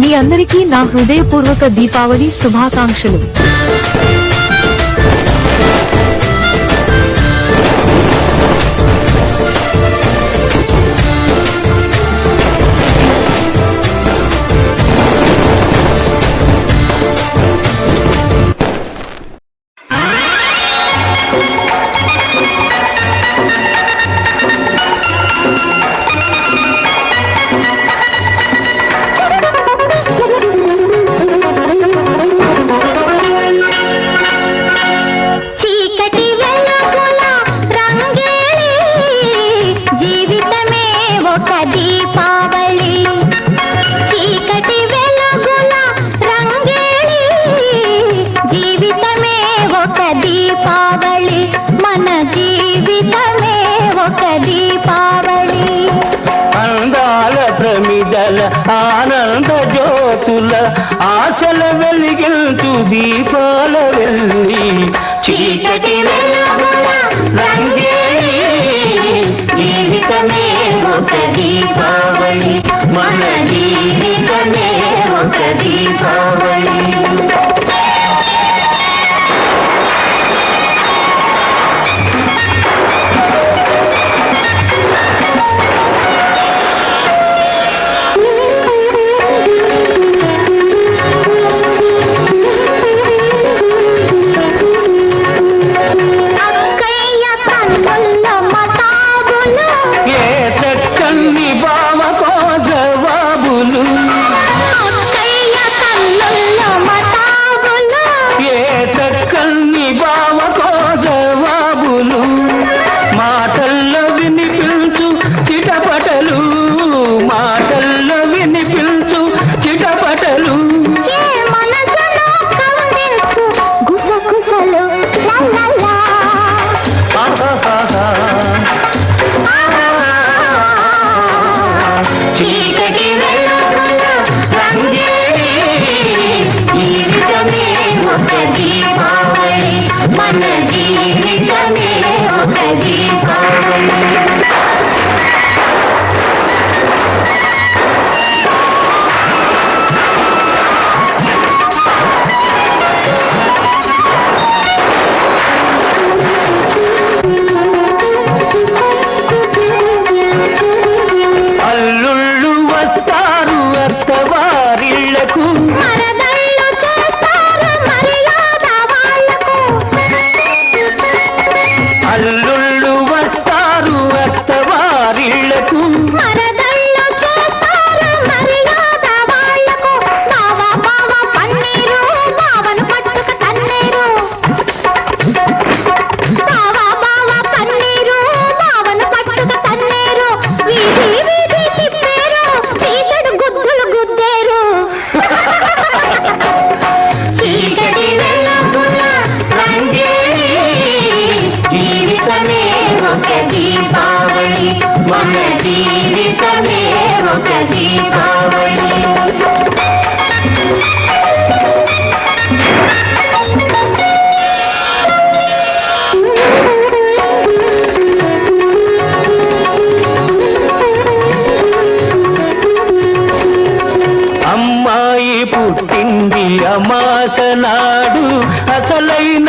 మీ అందరికీ నా హృదయపూర్వక దీపావళి శుభాకాంక్షలు. ఆనంద జ్యోతుల ఆశల వెలిగించు దీపాల వెళ్ళి చీకటి దీపావళి. మన జీవితమే ఒక దీపావళి. పుట్టింది అమాస నాడు అసలైన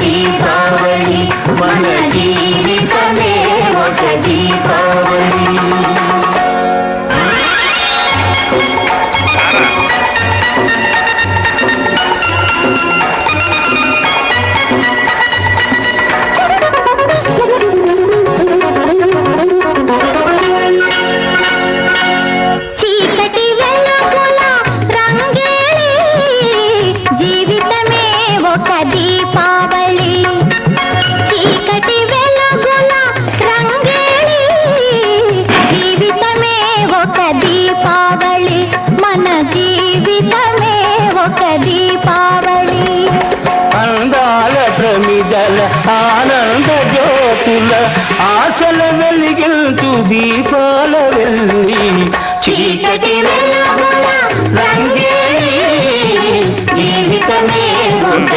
దీపావళి మన జీవి ఆనంద జ్యోతుల ఆశల వెలిగించు దీపాల వెళ్ళి చీకటి జీవితమే ఒక